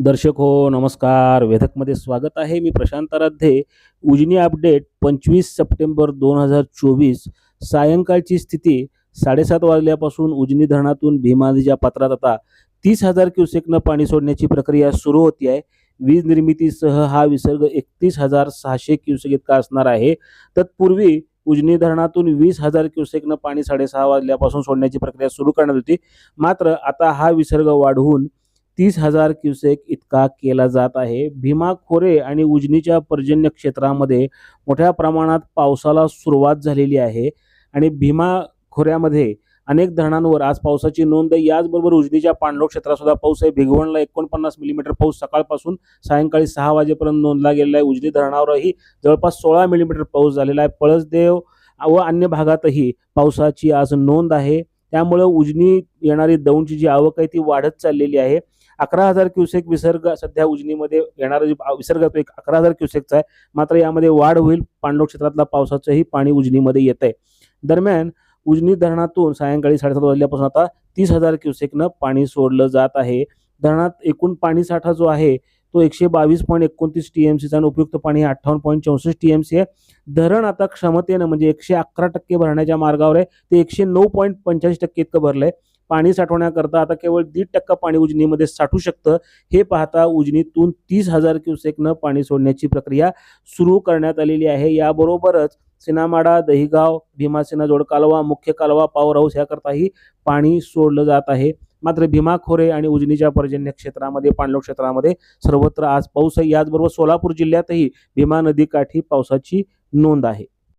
दर्शक हो नमस्कार. वेधकमध्ये स्वागत आहे. मी प्रशांत आराध्ये. उजनी अपडेट पंचवीस सप्टेंबर दोन हजार चोवीस. सायंकाळची स्थिती साडेसात वाजल्यापासून उजनी धरणातून भीमा नदीच्या पात्रात आता तीस हजार क्युसेकनं पाणी सोडण्याची प्रक्रिया सुरू होती आहे वीज निर्मितीसह हा विसर्ग एकतीस हजार सहाशे क्युसेक इतका असणार आहे. तत्पूर्वी उजनी धरणातून वीस हजार क्युसेकनं पाणी साडेसहा वाजल्यापासून सोडण्याची प्रक्रिया सुरू करण्यात होती. मात्र आता हा विसर्ग वाढवून तीस हजार क्युसेक इतका केला जात आहे. भीमा खोरे आणि उजनीच्या पर्जन्य क्षेत्रामध्ये मोठ्या प्रमाणात पावसाला सुरुवात झालेली आहे आणि भीमा खोऱ्यामध्ये अनेक धरणांवर आज पावसाची नोंद. याचबरोबर उजनीच्या पाणलोट क्षेत्रात सुद्धा पाऊस आहे. भिगवणला एकोणपन्नास मिलीमीटर पाऊस सकाळपासून सायंकाळी सहा वाजेपर्यंत नोंदला गेलेला आहे. उजनी धरणावरही जवळपास सोळा मिलीमीटर पाऊस झालेला आहे. पळसदेव व अन्य भागातही पावसाची आज नोंद आहे. त्यामुळं उजनी येणारी दौंडची जी आवक आहे ती वाढत चाललेली आहे. अकरा हजार क्युसेक विसर्ग सध्या उजनीमध्ये येणारा जे विसर्ग तो एक अकरा हजार क्युसेकचा आहे. मात्र यामध्ये वाढ होईल. पांडव क्षेत्रातला पावसाचंही पाणी उजनीमध्ये येत आहे दरम्यान उजनी धरणातून सायंकाळी साडेसात वाजल्यापासून आता तीस हजार क्युसेकनं पाणी सोडलं जात आहे. धरणात एकूण पाणी साठा जो आहे तो एकशे बावीस पॉईंट एकोणतीस टी एम सीचा आणि उपयुक्त पाणी अठ्ठावन्न पॉईंट चौसष्ट टी एम सी आहे. धरण आता क्षमतेनं म्हणजे एकशे अकरा टक्के भरण्याच्या मार्गावर आहे. ते एकशे नऊ पॉईंट पंच्याऐंशी टक्के इतकं आहे पाणी साठवण्याकरता आता केवळ दीड टक्का पाणी उजनीमध्ये साठू शकतं. हे पाहता उजनीतून तीस हजार क्युसेकनं पाणी सोडण्याची प्रक्रिया सुरू करण्यात आलेली आहे. याबरोबरच सिनामाडा दहिगाव भीमासेना जोड कालवा मुख्य कालवा पॉवर हाऊस याकरताही पाणी सोडलं जात आहे. मात्र भीमा खोरे आणि उजनीच्या पर्जन्य क्षेत्रामध्ये पाणलोट क्षेत्रामध्ये सर्वत्र आज पाऊस आहे. याचबरोबर सोलापूर जिल्ह्यातही भीमा नदीकाठी पावसाची नोंद आहे.